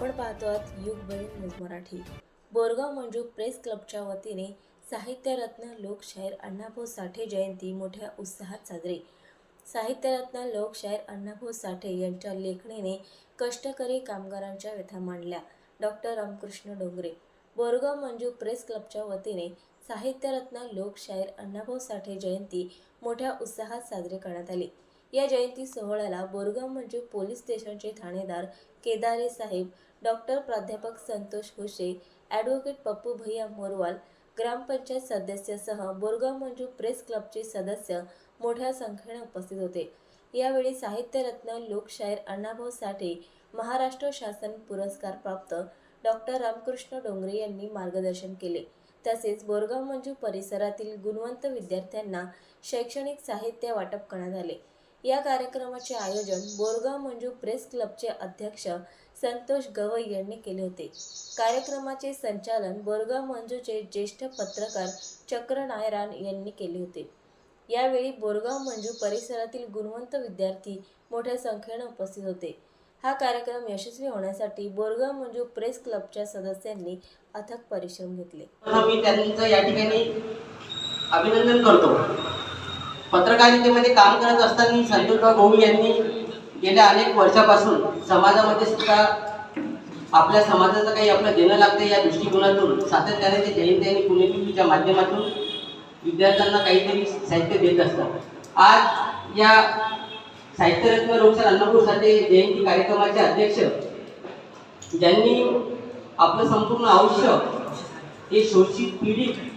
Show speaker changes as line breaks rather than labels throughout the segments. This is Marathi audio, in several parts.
आपण पाहतो आहात युग बहीण न्यूज मराठी. बोरगाव मंजू प्रेस क्लबच्या वतीने साहित्यरत्न लोकशाहीर अण्णाभाऊ साठे जयंती मोठ्या उत्साहात साजरी. साहित्यरत्न लोकशाहीर अण्णाभाऊ साठे यांच्या लेखणीने कष्टकरी कामगारांच्या व्यथा मांडल्या. डॉक्टर रामकृष्ण डोंगरे. बोरगाव मंजू प्रेस क्लबच्या वतीने साहित्यरत्न लोकशाहीर अण्णाभाऊ साठे जयंती मोठ्या उत्साहात साजरी करण्यात आली. या जयंती सोहळ्याला बोरगाव मंजू पोलीस स्टेशनचे ठाणेदार केदारे साहेब डॉक्टर प्राध्यापक संतोष घोषे ॲडव्होकेट पप्पू भैया मोरवाल ग्रामपंचायत सदस्यासह बोरगाव मंजू प्रेस क्लबचे सदस्य मोठ्या संख्येने उपस्थित होते. यावेळी साहित्यरत्न लोकशाहीर अण्णाभाऊ साठे महाराष्ट्र शासन पुरस्कार प्राप्त डॉक्टर रामकृष्ण डोंगरे यांनी मार्गदर्शन केले. तसेच बोरगाव मंजू परिसरातील गुणवंत विद्यार्थ्यांना शैक्षणिक साहित्य वाटप करण्यात आले. या कार्यक्रमाचे आयोजन बोरगाव मंजू प्रेस क्लबचे अध्यक्ष संतोष गवई यांनी केले होते. कार्यक्रमाचे संचालन बोरगाव मंजूचे ज्येष्ठ पत्रकार चक्र नायरान यांनी केले होते. यावेळी बोरगाव मंजू परिसरातील गुणवंत विद्यार्थी मोठ्या संख्येने उपस्थित होते. हा कार्यक्रम यशस्वी होण्यासाठी बोरगाव मंजू प्रेस क्लबच्या सदस्यांनी अथक परिश्रम घेतले.
मी त्यांचं या ठिकाणी अभिनंदन करतो. पत्रकारितेमध्ये काम करत असताना संतोषराव गोवी यांनी गेल्या अनेक वर्षापासून समाजामध्ये सुद्धा आपल्या समाजाचं काही आपलं देणं लागतं या दृष्टिकोनातून. सातत्याने ते जयंती आणि पुण्यतिथीच्या माध्यमातून विद्यार्थ्यांना काहीतरी साहित्य देत असतात. आज या साहित्यरत्न लोकशाही अन्नपूर साठे जयंती कार्यक्रमाचे अध्यक्ष ज्यांनी आपलं संपूर्ण आयुष्य हे शोषित पीडित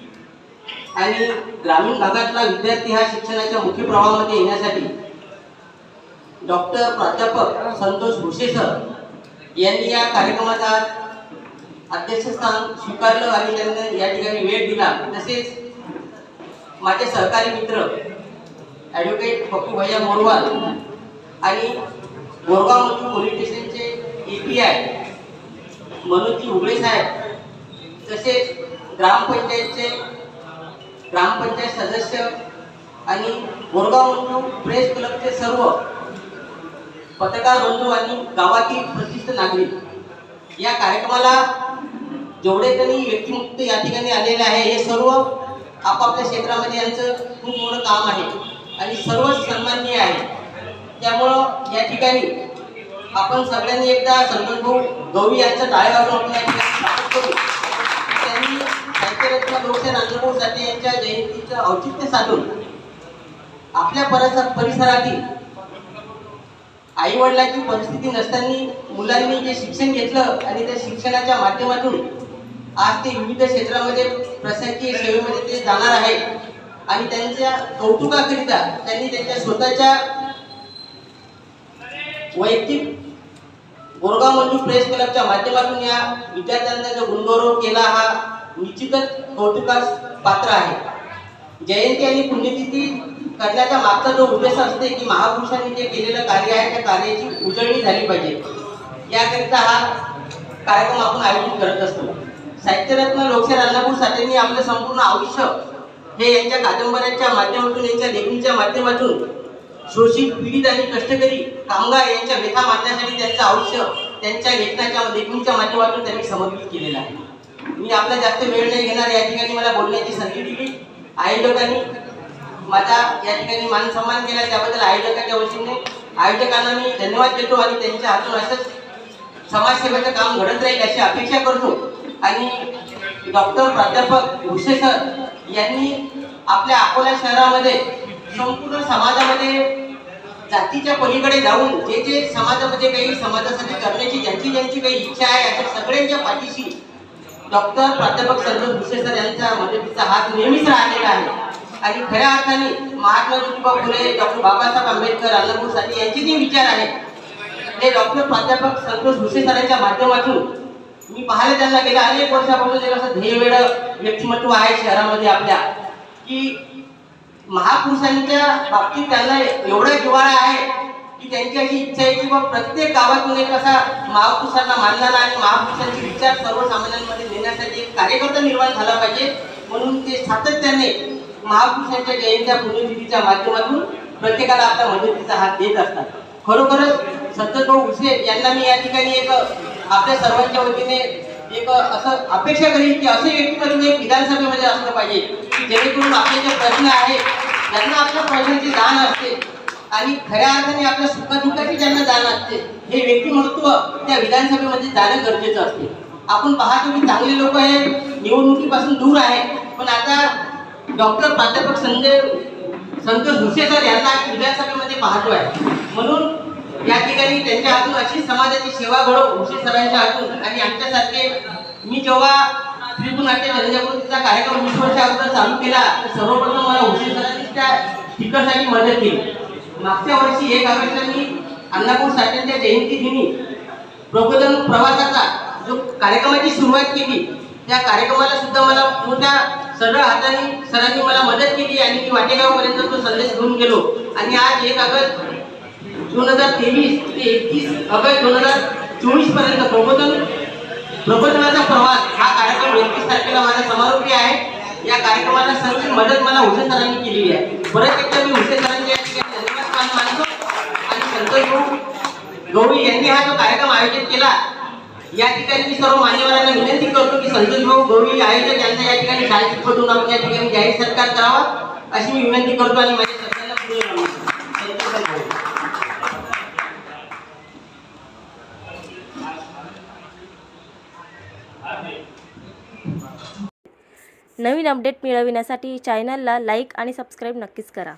आणि ग्रामीण भागातला विद्यार्थी हा शिक्षणाच्या मुख्य प्रवाहामध्ये येण्यासाठी डॉक्टर प्राध्यापक संतोष भुसे सर यांनी या कार्यक्रमाचा अध्यक्षस्थान स्वीकारलं आणि त्यांनी या ठिकाणी वेळ दिला. तसेच माझे सहकारी मित्र ॲडव्होकेट पप्पू भैया मोरवाल आणि बोरगाव मधून पोलीस स्टेशनचे ए पी आय मनोजी उगळे साहेब तसेच ग्रामपंचायतचे ग्रामपंचायत सदस्य आणि गोरगाव बंधू प्रेस क्लबचे सर्व पत्रकार बंधू आणि गावातील प्रतिष्ठ नागरिक. या कार्यक्रमाला जेवढे तरी व्यक्तिमुक्त या ठिकाणी आलेले आहे हे सर्व आपापल्या क्षेत्रामध्ये यांचं खूप मोठं काम आहे आणि सर्वच सन्माननीय आहे. त्यामुळं या ठिकाणी आपण सगळ्यांनी एकदा संतोष भाऊ गौरी यांचं टाळ्या आपण या ठिकाणी स्वागत करू. साहित्यरत्न अण्णाभाऊ साठे यांच्या जयंतीचं औचित्य साधून आपल्या परिसरातील आई वडिलांची परिस्थिती नसताना मुलांनी जे शिक्षण घेतलं आणि त्या शिक्षणाच्या माध्यमातून आज ते विविध क्षेत्रामध्ये प्रशासकीय सेवेमध्ये ते जाणार आहे आणि त्यांच्या कौतुकाकरिता त्यांनी त्यांच्या स्वतःच्या वैयक्तिक गोरगाव मंजू प्रेस क्लबच्या माध्यमातून या विद्यार्थ्यांचा जो गुणगौरव केला हा निश्चितच कौतुकास पात्र आहे. जयंती आणि पुण्यतिथी करण्याचा मागचा जो उद्देश असते की महापुरुषांनी जे केलेलं कार्य आहे त्या कार्याची उजळणी झाली पाहिजे. याकरिता हा कार्यक्रम आपण आयोजित करत असतो. साहित्यरत्न लोकशाही अण्णाभाऊ साठेंनी आपलं संपूर्ण आयुष्य हे यांच्या कादंबऱ्यांच्या माध्यमातून यांच्या लेखणीच्या माध्यमातून शोषित पीडित आणि कष्टकरी कामगार यांच्या व्यथा मांडण्यासाठी त्यांचं आयुष्य त्यांच्या लेखनाच्या लेखणीच्या माध्यमातून त्यांनी समर्पित केलेलं आहे. मी आपला जास्त वेळ नाही घेणार या ठिकाणी मला बोलण्याची संधी दिली. आयोजकांनी माझा या ठिकाणी मान सन्मान केला त्याबद्दल आयोजकाच्या वतीने आयोजकांना मी धन्यवाद देतो आणि त्यांच्या हातून असंच समाजसेवेचं काम घडत राहील अशी अपेक्षा करतो. आणि डॉक्टर प्राध्यापक भुसे सर यांनी आपल्या अकोला शहरामध्ये संपूर्ण समाजामध्ये जातीच्या पलीकडे जाऊन जे जे समाजामध्ये काही समाजासाठी करण्याची ज्यांची ज्यांची काही इच्छा आहे अशा सगळ्यांच्या पाठीशी डॉक्टर प्राध्यापक सर्व भुसे सर यांचा मदतीचा हात नेहमीच राहिलेला आहे. आणि खऱ्या अर्थाने महात्मा ज्योतिबा फुले डॉक्टर बाबासाहेब आंबेडकर अण्णाभाऊ साठे यांचे जे विचार आहेत ते डॉक्टर प्राध्यापक संतोष भुसे सरांच्या माध्यमातून मी पाहायला त्यांना गेल्या अनेक वर्षापासून एक असं ध्येयवेळ व्यक्तिमत्व आहे शहरामध्ये आपल्या की महापुरुषांच्या बाबतीत त्यांना एवढा जिवाळा आहे की त्यांची अशी इच्छा आहे की बा प्रत्येक गावातून एक असा महापुरुषांना मानणारा आणि महापुरुषांचे विचार सर्वसामान्यांमध्ये नेण्यासाठी एक कार्यकर्ता निर्माण झाला पाहिजे. म्हणून ते सातत्याने महापुरुषांच्या जयंत्या पुण्यतिथीच्या माध्यमातून प्रत्येकाला आपल्या मदतीचा हात देत असतात. खरोखरच संतभाऊ उसे यांना मी या ठिकाणी एक आपल्या सर्वांच्या वतीने एक असं अपेक्षा करीन की असे व्यक्तिमत्व एक विधानसभेमध्ये असलं पाहिजे की जेणेकरून आपले जे प्रश्न आहेत त्यांना आपल्या प्रश्नाची जाण असते. आणि खऱ्या अर्थाने आपल्या सुखदुःखाची ज्यांना जाण असते हे व्यक्तिमत्व त्या विधानसभेमध्ये जाणं गरजेचं असते. आपण पाहतो की चांगले लोक हे निवडणुकीपासून दूर आहे पण आता डॉक्टर प्राध्यापक संजय संतोष भुसे सर यांना विधानसभेमध्ये पाहतो आहे म्हणून या ठिकाणी त्यांच्या हातून अशी समाजाची सेवा घडो भुसे सरांच्या हातून. आणि आमच्यासारखे मी जेव्हा त्रिपुनाट्य जनजागृतीचा कार्यक्रम वीस वर्षा अगोदर चालू केला तर सर्वप्रथम मला भुसे सरांनीच त्या स्पीकरसाठी मदत केली. मागच्या वर्षी एक ऑगस्टला मी अण्णाभाऊ साठेंच्या जयंती दिनी प्रबोधन प्रवासाचा जो कार्यक्रमाची सुरुवात केली त्या कार्यक्रमाला सुद्धा मला मोठ्या सरळ हाताने सरांनी मला मदत केली आणि मी वाटेगावपर्यंत तो संदेश घेऊन गेलो. आणि आज एक ऑगस्ट दोन हजार तेवीस ते एकतीस ऑगस्ट दोन हजार चोवीसपर्यंत प्रबोधन प्रबोधनाचा प्रवास हा कार्यक्रम एकतीस तारखेला माझा समारोपी आहे. या कार्यक्रमाला सर्व मदत मला हुसे सरांनी केलेली आहे. परत एकदा मी हुसे सरांच्या या ठिकाणी धन्यवाद मान मानतो आणि संतोष हो. गवळी यांनी हा जो कार्यक्रम आयोजित केला या ठिकाणी मी सर्व मान्यवरांना विनंती करतो की संतोष भाऊ गवळी आयोजक यांचा या ठिकाणी शाळेत पदून आपण या ठिकाणी जाहीर सत्कार करावा अशी मी विनंती करतो आणि माझ्या सरकारला पुढे
नवीन अपडेट मिळविण्यासाठी चॅनलला लाईक आणि सबस्क्राईब नक्कीच करा.